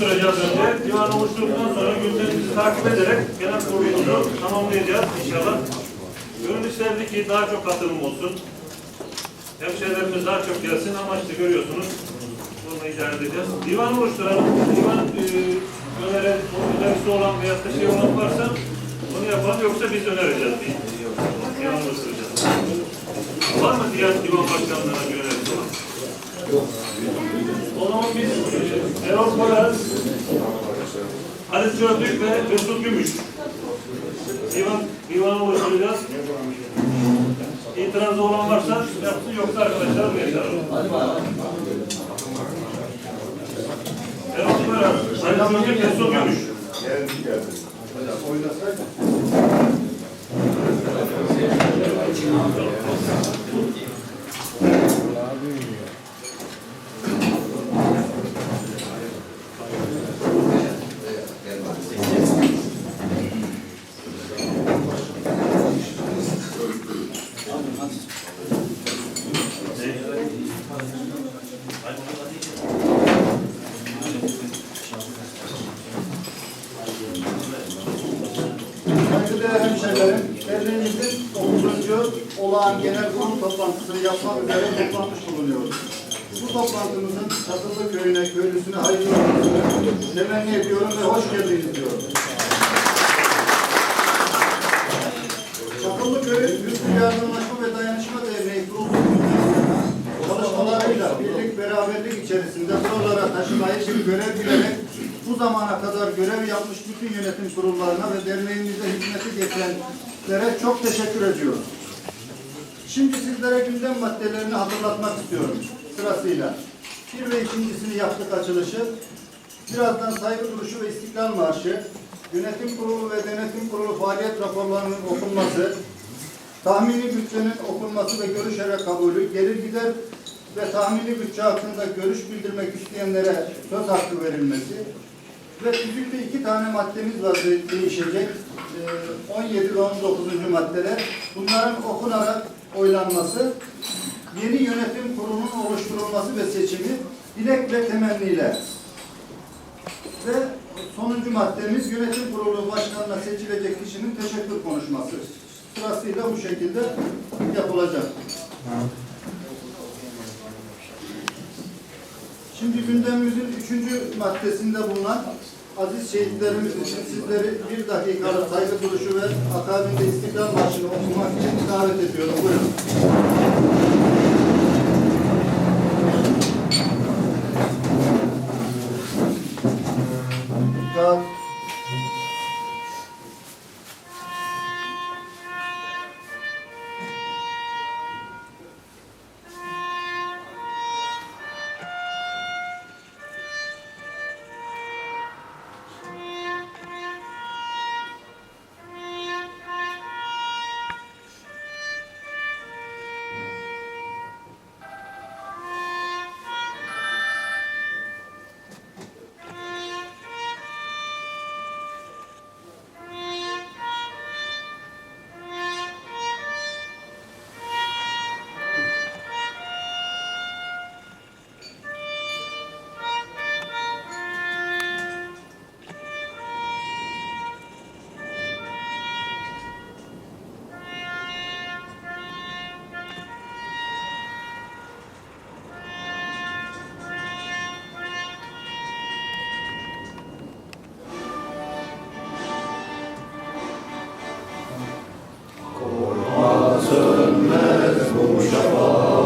Soracağız önce. Divan oluşturduktan sonra gündemimizi takip ederek genel kurulumuzu tamamlayacağız inşallah. Gönül isterdi ki daha çok katılım olsun. Hemşehrilerimiz daha çok gelsin ama görüyorsunuz. Bunu icra edeceğiz. Divan oluşturalım. Divan e, öneri, önerisi olan veya da şey olan varsa onu yapalım yoksa biz önereceğiz. Divan oluşturacağız. Var mı diğer divan başkanlarına bir önerisi olan? O zaman biz Erol Halis Gördük ve Mesut Gümüş. Divan, divan oluşturacağız. İtirazı olan varsa yapsın yoksa arkadaşlar buraya çağıralım. Erol Koyar, Halis Gördük, Mesut Gümüş. Saygıdeğer hemşehrilerim, derneğimizin 9. olağan genel kurul toplantısını yapmak üzere toplanmış bulunuyoruz. Bu toplantımızın Çatıllı köyüne, köylüsüne hayırlı olmasını temenni ediyorum ve hoş geldiniz diyorum. Çakıllı Köy Müslü Yardımlaşma içerisinde buralara taşımayı bir görev bilerek bu zamana kadar görev yapmış bütün yönetim kurullarına ve derneğimize hizmeti geçenlere çok teşekkür ediyorum. Şimdi sizlere gündem maddelerini hatırlatmak istiyorum sırasıyla. Bir ve ikincisini yaptık açılışı. Birazdan saygı duruşu ve istiklal marşı, yönetim kurulu ve denetim kurulu faaliyet raporlarının okunması, tahmini bütçenin okunması ve görüşere kabulü, gelir gider ve tahmini bütçe hakkında görüş bildirmek isteyenlere söz hakkı verilmesi ve tüzükte iki tane maddemiz var de- değişecek. Ee, 17 ve 19. maddeler. Bunların okunarak oylanması, yeni yönetim kurulunun oluşturulması ve seçimi dilek ve temenniyle. Ve sonuncu maddemiz yönetim kurulu başkanına seçilecek kişinin teşekkür konuşması. Sırasıyla bu şekilde yapılacak. Şimdi gündemimizin üçüncü maddesinde bulunan aziz şehitlerimiz için sizleri bir dakikalık saygı duruşu ve akabinde istiklal marşını okumak için davet ediyorum. Buyurun. Sönmez bu şafak